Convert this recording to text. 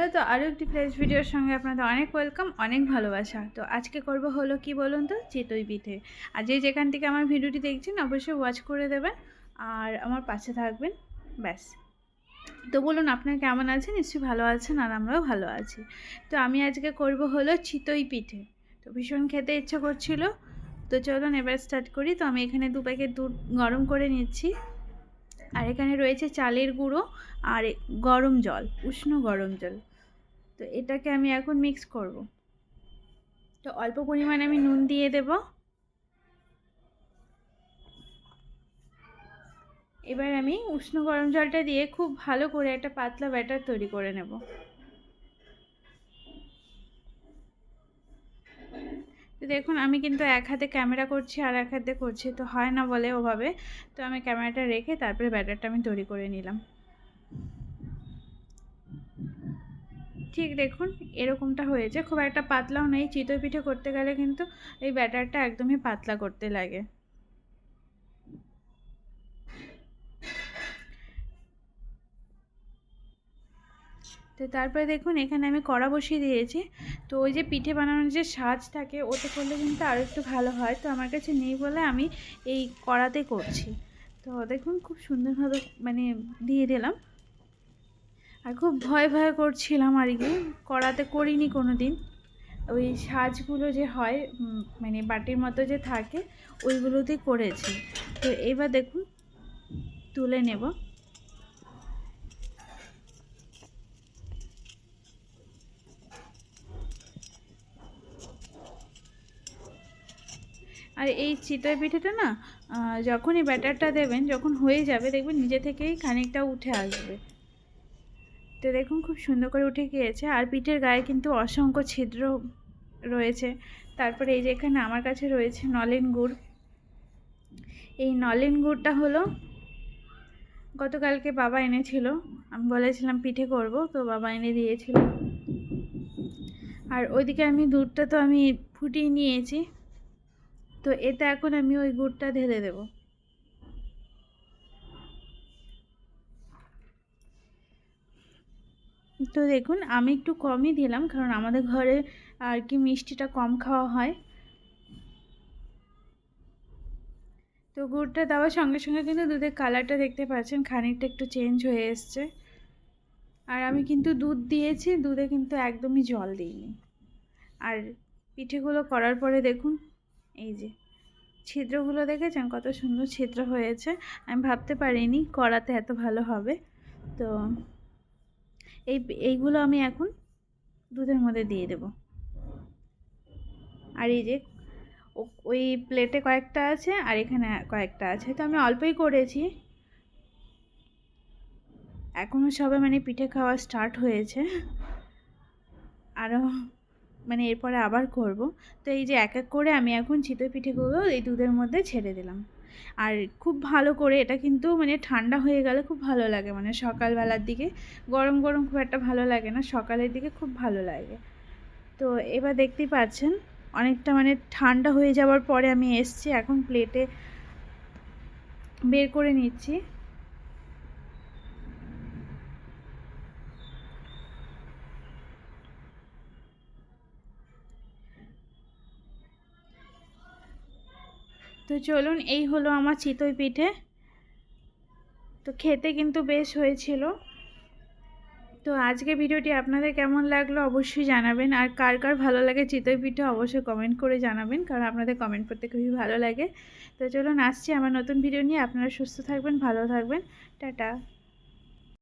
বন্ধুরা, তো আরও একটি ফ্রেশ ভিডিওর সঙ্গে আপনাদের অনেক ওয়েলকাম অনেক ভালোবাসা। তো আজকে করব হলো কি বলুন তো? চিতই পিঠে। আর যে যেখান থেকে আমার ভিডিওটি দেখছেন, অবশ্যই ওয়াচ করে দেবেন। আর আমার পাশে থাকবেন, ব্যাস। তো বলুন, আপনারা কেমন আছেন? নিশ্চয়ই ভালো আছেন আর আমরাও ভালো আছি। তো আমি আজকে করব হলো চিতই পিঠে। তো ভীষণ খেতে ইচ্ছা করছিল। তো চলুন, এবার স্টার্ট করি। তো আমি এখানে দু প্যাকেট দুধ গরম করে নিচ্ছি। আর এখানে রয়েছে চালের গুঁড়ো আর গরম জল, উষ্ণ গরম জল। তো এটাকে আমি এখন মিক্স করব। তো অল্প পরিমাণে আমি নুন দিয়ে দেব। এবার আমি উষ্ণ গরম জলটা দিয়ে খুব ভালো করে একটা পাতলা ব্যাটার তৈরি করে নেব। তো দেখুন, আমি কিন্তু এক হাতে ক্যামেরা করছি আর এক হাতে করছি, তো হয় না বলে ওভাবে। তো আমি ক্যামেরাটা রেখে তারপরে ব্যাটারটা আমি তৈরি করে নিলাম। ঠিক দেখুন, এরকমটা হয়েছে। খুব একটা পাতলাও নেই, চিতই পিঠে করতে গেলে কিন্তু এই ব্যাটারটা একদমই পাতলা করতে লাগে। তো তারপরে দেখুন, এখানে আমি কড়া বসিয়ে দিয়েছি। তো ওই যে পিঠে বানানোর যে সাজ থাকে ওতে করলে কিন্তু আরও একটু ভালো হয়। তো আমার কাছে নেই বলে আমি এই কড়াতে করছি। তো দেখুন, খুব সুন্দরভাবে মানে দিয়ে দিলাম। আর খুব ভয় ভয় করছিলাম আর কি। করাতে করিনি কোনো দিন ওই সাজগুলো যে হয় মানে বাটির মতো যে থাকে, ওইগুলোতেই করেছি। তো এবার দেখুন, তুলে নেব। আর এই চিতই পিঠেটা না যখনই ব্যাটারটা দেবেন, যখন হয়ে যাবে, দেখবেন নিজে থেকেই খানিকটা উঠে আসবে। তো দেখুন খুব সুন্দর করে উঠে গিয়েছে। আর পিঠের গায়ে কিন্তু অসংখ্য ছিদ্র রয়েছে। তারপরে এই যে এখানে আমার কাছে রয়েছে নলেন গুড়। এই নলেন গুড়টা হলো গতকালকে বাবা এনেছিল। আমি বলেছিলাম পিঠে করব, তো বাবা এনে দিয়েছিল। আর ওইদিকে আমি দুধটা তো আমি ফুটিয়ে নিয়েছি। তো এতে এখন আমি ওই গুড়টা ঢেলে দেবো। তো দেখুন, আমি একটু কমই দিলাম কারণ আমাদের ঘরে আর কি মিষ্টিটা কম খাওয়া হয়। তো গুড়টা দেওয়ার সঙ্গে সঙ্গে কিন্তু দুধের কালারটা দেখতে পাচ্ছেন, খানিকটা একটু চেঞ্জ হয়ে এসছে। আর আমি কিন্তু দুধ দিয়েছি, দুধে কিন্তু একদমই জল দিইনি। আর পিঠেগুলো করার পরে দেখুন, এই যে ছিদ্রগুলো দেখেছেন? কত সুন্দর ছিদ্র হয়েছে। আমি ভাবতে পারিনি করাতে এত ভালো হবে। তো এই, এইগুলো আমি এখন দুধের মধ্যে দিয়ে দেব। আর এই যে ওই প্লেটে কয়েকটা আছে আর এখানে কয়েকটা আছে। তো আমি অল্পই করেছি। এখনও সবে মানে পিঠে খাওয়া স্টার্ট হয়েছে। আরও মানে এরপরে আবার করব। তো এই যে এক এক করে আমি এখন চিতই পিঠেগুলো এই দুধের মধ্যে ছেড়ে দিলাম। আর খুব ভালো করে এটা কিন্তু মানে ঠান্ডা হয়ে গেলে খুব ভালো লাগে মানে সকালবেলার দিকে। গরম গরম খুব একটা ভালো লাগে না, সকালের দিকে খুব ভালো লাগে। তো এবার দেখতেই পাচ্ছেন, অনেকটা মানে ঠান্ডা হয়ে যাওয়ার পরে আমি এসছি, এখন প্লেটে বের করে নিচ্ছি। তো চলুন, এই হলো আমার চিতই পিঠে। তো খেতে কিন্তু বেশ হয়েছিল। তো আজকে ভিডিওটি আপনাদের কেমন লাগল অবশ্যই জানাবেন। আর কার কার ভালো লাগে চিতই পিঠে অবশ্যই কমেন্ট করে জানাবেন, কারণ আপনাদের কমেন্ট করতে খুবই ভালো লাগে। তো চলুন, আসছি আমার নতুন ভিডিও নিয়ে। আপনারা সুস্থ থাকবেন, ভালো থাকবেন। টাটা।